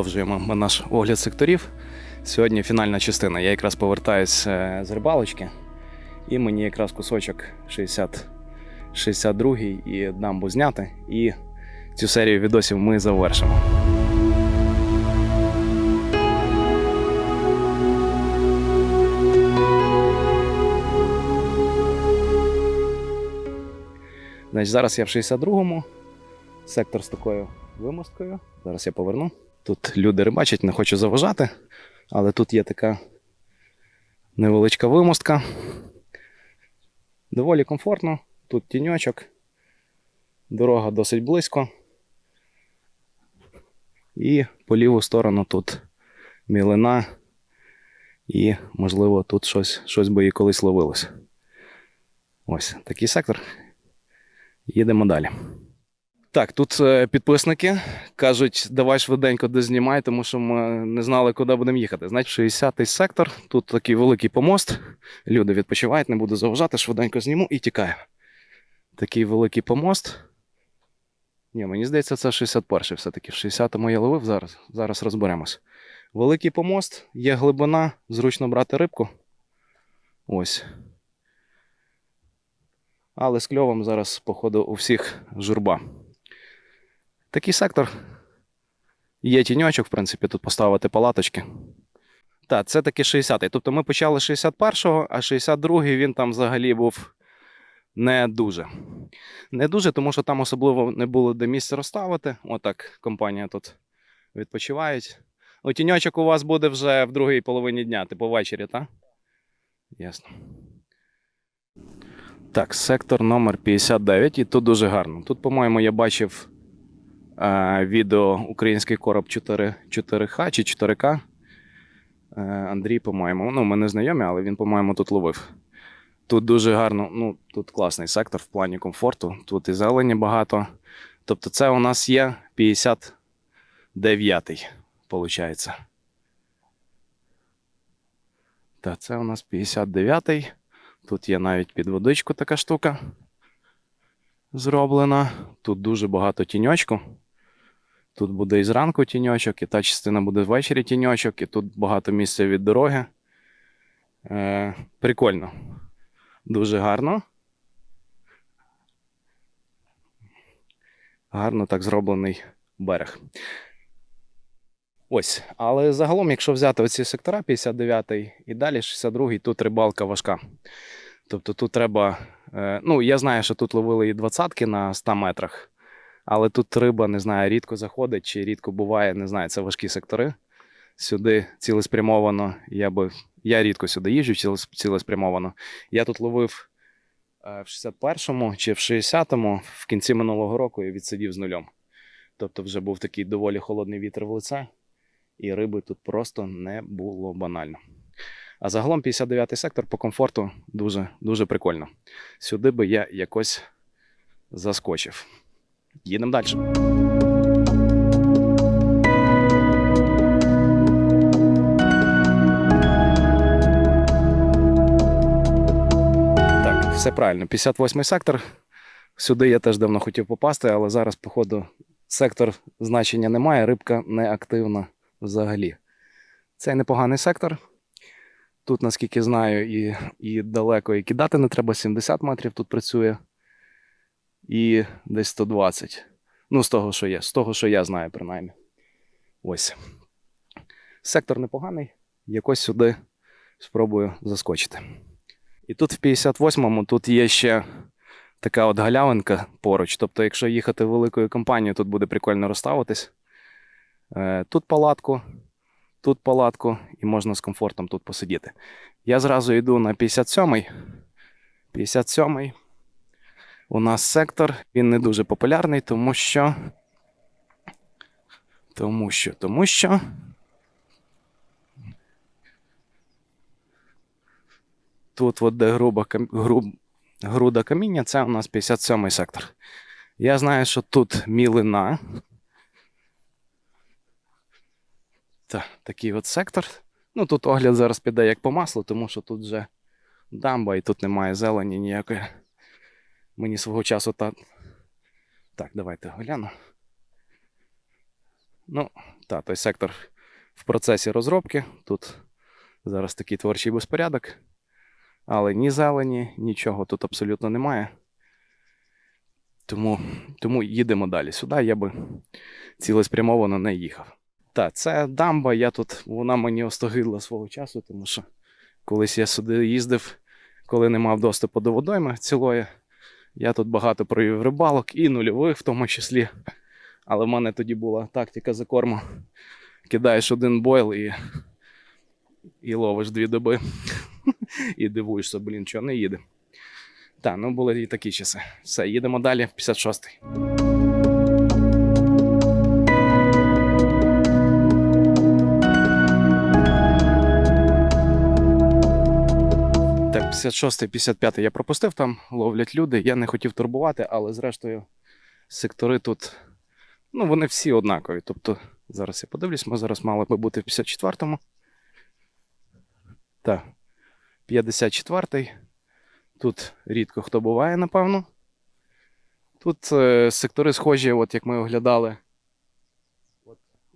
Продовжуємо наш огляд секторів. Сьогодні фінальна частина. Я якраз повертаюсь е, з рибалочки, і мені якраз кусочок 60, 62 і дамбу зняти. І цю серію відосів ми завершимо. Значить, зараз я в 62-му, сектор з такою вимосткою. Зараз я поверну. Тут люди рибачать, не хочу заважати, але тут є така невеличка вимостка. Доволі комфортно. Тут тіньочок, дорога досить близько. І по ліву сторону тут мілина. І, можливо, тут щось, щось би і колись ловилось. Ось такий сектор. Їдемо далі. Так, тут е, підписники кажуть, давай швиденько де знімай, тому що ми не знали, куди будемо їхати. Значить, 60-й сектор, тут такий великий помост. Люди відпочивають, не буду заважати, швиденько зніму і тікаю. Такий великий помост. Ні, мені здається, це 61-й все-таки. В 60-му я ловив зараз. Зараз розберемось. Великий помост, є глибина, зручно брати рибку. Ось. Але з кльовом зараз, походу, у всіх журба. Такий сектор. Є тіньочок, в принципі, тут поставити палаточки. Так, це таки 60-й. Тобто ми почали 61-го, а 62-й він там взагалі був не дуже. Не дуже, тому що там особливо не було де місця розставити. Отак компанія тут відпочивають. Ну, тіньочок у вас буде вже в другій половині дня, типу ввечері, так? Ясно. Так, сектор номер 59, і тут дуже гарно. Тут, по-моєму, я бачив відео Український короб 4, 4Х чи 4К. Е, Андрій, по-моєму, ну, ми не знайомі, але він, по-моєму, тут ловив. Тут дуже гарно, ну, тут класний сектор в плані комфорту. Тут і зелені багато. Тобто, це у нас є 59-й, виходить. Так, це у нас 59-й. Тут є навіть під водичку така штука зроблена. Тут дуже багато тіньочку. Тут буде і зранку тіньочок, і та частина буде ввечері тіньочок, і тут багато місця від дороги. Е, прикольно. Дуже гарно. Гарно так зроблений берег. Ось, але загалом, якщо взяти оці сектора 59 й і далі 62-й, тут рибалка важка. Тобто тут треба. е, Ну, я знаю, що тут ловили і двадцятки на 100 метрах, але тут риба, не знаю, рідко заходить чи рідко буває, не знаю, це важкі сектори. Сюди цілеспрямовано. Я би я рідко сюди їжджу цілеспрямовано. Я тут ловив е, в 61-му чи в 60-му в кінці минулого року і відсидів з нульом. Тобто вже був такий доволі холодний вітер в лице, і риби тут просто не було банально. А загалом 59-й сектор по комфорту дуже, дуже прикольно. Сюди би я якось заскочив. Їдемо далі. Так, все правильно. 58-й сектор. Сюди я теж давно хотів попасти, але зараз, походу, сектор значення немає, рибка не активна взагалі. Це непоганий сектор. Тут, наскільки знаю, і, і далеко і кидати не треба, 70 метрів тут працює. І десь 120. Ну, з того, що є, з того, що я знаю, принаймні. Ось. Сектор непоганий. Якось сюди спробую заскочити. І тут в 58-му тут є ще така от галявинка поруч. Тобто, якщо їхати великою компанією, тут буде прикольно розставитись. Е, Тут палатку, тут палатку, і можна з комфортом тут посидіти. Я зразу йду на 57-й. 57-й. У нас сектор, він не дуже популярний, тому що. Тому що, тому що. Тут, от, де груба, груб, груда каміння, це у нас 57-й сектор. Я знаю, що тут мілина. Так, такий от сектор. Ну, тут огляд зараз піде як по маслу, тому що тут вже дамба і тут немає зелені ніякої. Мені свого часу та. Так, давайте гляну. Ну, та, той сектор в процесі розробки. Тут зараз такий творчий безпорядок. Але ні зелені, нічого тут абсолютно немає. Тому, тому їдемо далі. Сюди я би цілеспрямовано не їхав. Так, це дамба, я тут, вона мені остогидла свого часу, тому що колись я сюди їздив, коли не мав доступу до водойми цілої. Я тут багато провів рибалок і нульових в тому числі. Але в мене тоді була тактика за корму. Кидаєш один бойл і, і ловиш дві доби. І дивуєшся, блін, що не їде. Так, ну були і такі часи. Все, їдемо далі, 56-й. Так, 56-й, 55-й я пропустив, там ловлять люди. Я не хотів турбувати, але зрештою сектори тут, ну, вони всі однакові. Тобто, зараз я подивлюсь, ми зараз мали би бути в 54-му. Так, 54-й. Тут рідко хто буває, напевно. Тут е, сектори схожі, от як ми оглядали.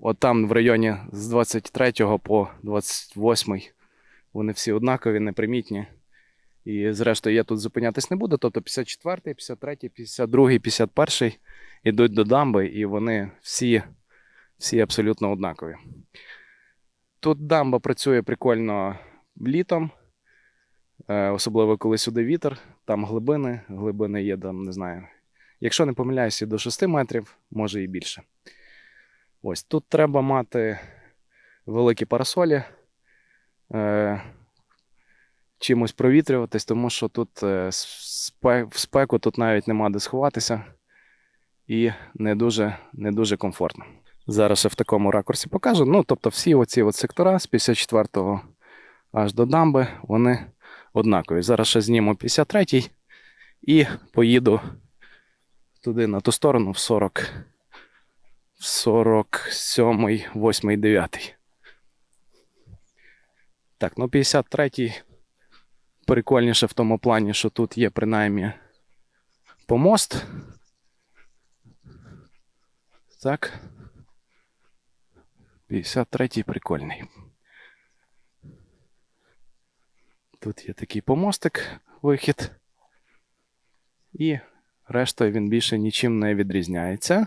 От там в районі з 23 по 28 вони всі однакові, непримітні. І зрештою я тут зупинятись не буду. Тобто 54-й, 53-й, 52-й, 51 ідуть до дамби, і вони всі, всі абсолютно однакові. Тут дамба працює прикольно літом, е, особливо коли сюди вітер, там глибини, глибини є, там, не знаю. Якщо не помиляюся, до 6 метрів, може і більше. Ось тут треба мати великі парасолі. Чимось провітрюватись, тому що тут е, в спеку тут навіть нема де сховатися і не дуже, не дуже комфортно. Зараз ще в такому ракурсі покажу. Ну, тобто, всі оці от сектора з 54-го аж до дамби, вони однакові. Зараз ще зніму 53-й і поїду туди на ту сторону в 40, в 47-й, 8-й, 9-й. Так, ну 53-й прикольніше в тому плані, що тут є принаймні помост. Так. 53-й прикольний. Тут є такий помостик, вихід. І решта він більше нічим не відрізняється.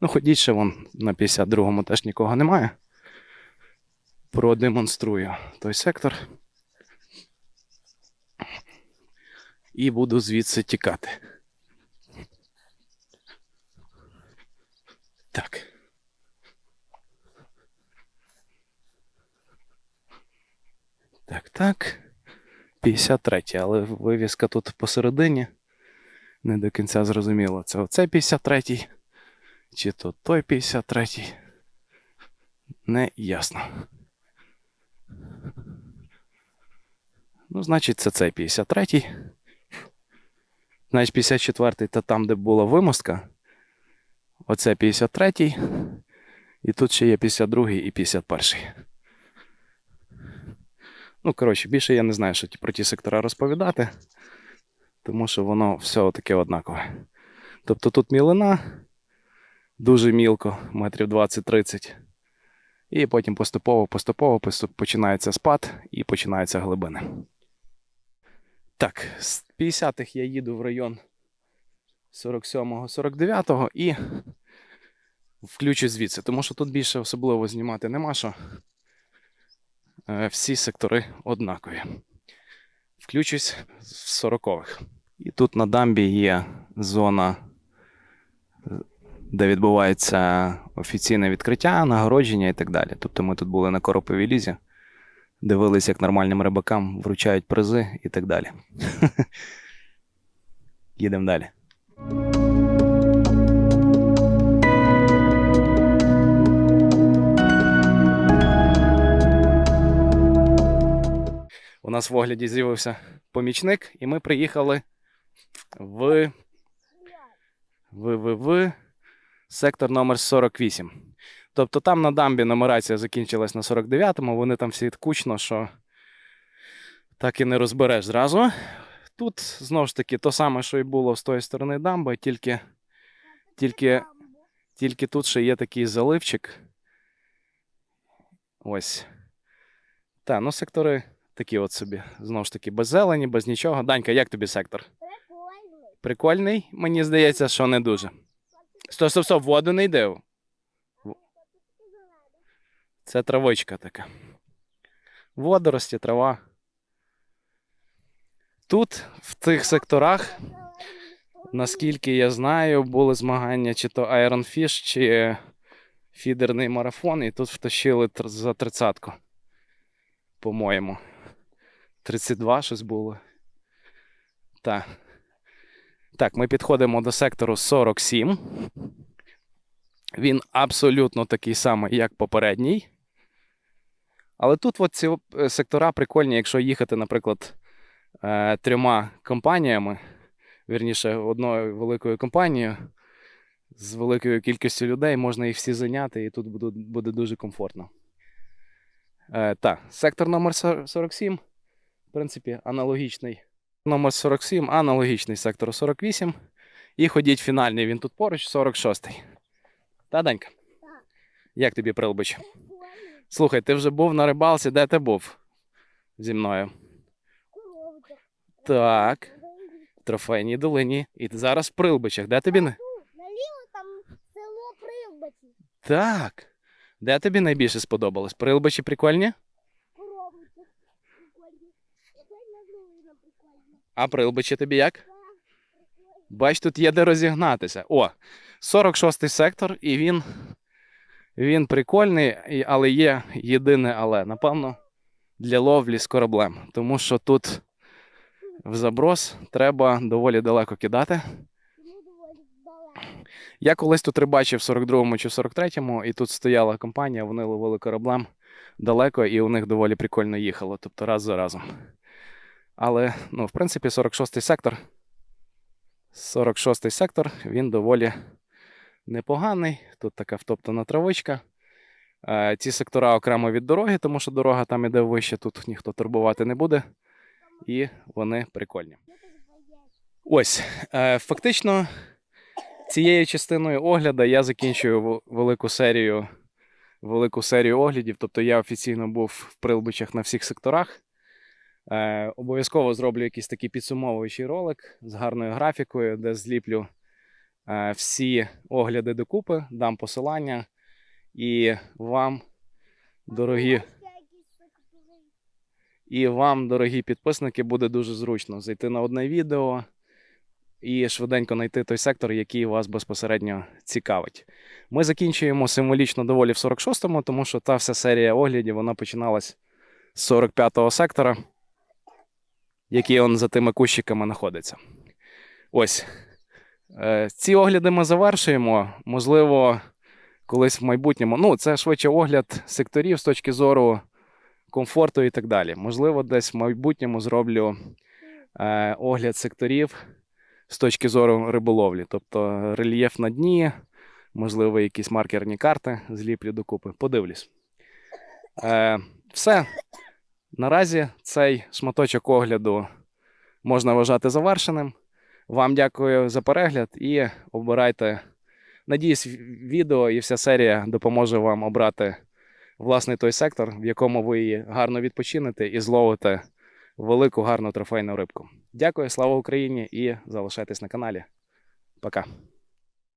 Ну, ходіть ще вон на 52-му теж нікого немає. Продемонструю той сектор. І буду звідси тікати. Так. Так, так. 53, але вивіска тут посередині. Не до кінця зрозуміло. Це оце 53, чи то той 53. Не ясно. Ну, значить, це цей 53. Значить, 54 та там, де була вимостка. Оце 53. І тут ще є 52 і 51. Ну, коротше, більше я не знаю, що про ті сектора розповідати, тому що воно все таке однакове. Тобто тут мілина, дуже мілко, метрів 20-30. І потім поступово, поступово починається спад і починаються глибини. Так, з 50-х я їду в район 47-го, 49-го і включу звідси, тому що тут більше особливо знімати нема що. Е, Всі сектори однакові. Включусь з 40-х. І тут на дамбі є зона, е, де відбувається офіційне відкриття, нагородження і так далі. Тобто ми тут були на Короповій лізі, дивились, як нормальним рибакам вручають призи і так далі. Їдемо далі. У нас в огляді з'явився помічник, і ми приїхали в, в, в, в сектор номер 48. Тобто там на дамбі нумерація закінчилась на 49-му, вони там всі кучно, що так і не розбереш зразу. Тут знову ж таки то саме, що і було з тої сторони дамби, тільки, тільки, тільки тут ще є такий заливчик, Ось. Та, ну сектори такі от собі. Знову ж таки, без зелені, без нічого. Данька, як тобі сектор? Прикольно. Прикольний? Мені здається, що не дуже. Стоп, стоп, стоп, в воду не йде. Це травичка така. Водорості, трава. Тут, в цих секторах, наскільки я знаю, були змагання чи то Iron Fish, чи фідерний марафон, і тут втащили за тридцятку. По-моєму. 32 щось було. Так. Так, ми підходимо до сектору 47. Він абсолютно такий самий, як попередній. Але тут от ці е, сектора прикольні, якщо їхати, наприклад, е, трьома компаніями, вірніше, одною великою компанією з великою кількістю людей, можна їх всі зайняти, і тут буде, буде дуже комфортно. Е, так, сектор номер 47, в принципі, аналогічний. Номер 47, аналогічний сектору 48. І ходіть фінальний, він тут поруч, 46-й. Та, Данька? Як тобі прилбич? Слухай, ти вже був на рибалці, де ти був зі мною? Так, в трофейній долині. І ти зараз в прилбичах. Де тобі не. Наліво там село Прилбаті. Так. Де тобі найбільше сподобалось? Прилбичі прикольні? Глина прикольно. А прилбичі тобі як? Бач, тут є де розігнатися. О, 46-й сектор, і він. Він прикольний, але є єдине але. Напевно, для ловлі з кораблем. Тому що тут в заброс треба доволі далеко кидати. Я колись тут рибачив в 42-му чи 43-му, і тут стояла компанія, вони ловили кораблем далеко, і у них доволі прикольно їхало, тобто раз за разом. Але, ну, в принципі, 46-й сектор. 46-й сектор, він доволі непоганий. Тут така втоптана травичка. Е, ці сектора окремо від дороги, тому що дорога там іде вище, тут ніхто турбувати не буде. І вони прикольні. Ось, е, фактично, цією частиною огляду я закінчую велику серію, велику серію оглядів. Тобто я офіційно був в прилбичах на всіх секторах. Е, обов'язково зроблю якийсь такий підсумовуючий ролик з гарною графікою, де зліплю всі огляди докупи, дам посилання. І вам, дорогі. І вам, дорогі підписники, буде дуже зручно зайти на одне відео і швиденько знайти той сектор, який вас безпосередньо цікавить. Ми закінчуємо символічно доволі в 46-му, тому що та вся серія оглядів вона починалась з 45-го сектора, який он за тими кущиками знаходиться. Ось. Е, Ці огляди ми завершуємо. Можливо, колись в майбутньому. Ну, це швидше огляд секторів з точки зору комфорту і так далі. Можливо, десь в майбутньому зроблю е, огляд секторів з точки зору риболовлі, тобто рельєф на дні, можливо, якісь маркерні карти зліплю докупи. Подивлюсь. Е, все. Наразі цей шматочок огляду можна вважати завершеним. Вам дякую за перегляд і обирайте. Надіюсь, відео і вся серія допоможе вам обрати власний той сектор, в якому ви гарно відпочинете і зловите велику гарну трофейну рибку. Дякую, слава Україні і залишайтесь на каналі. Пока.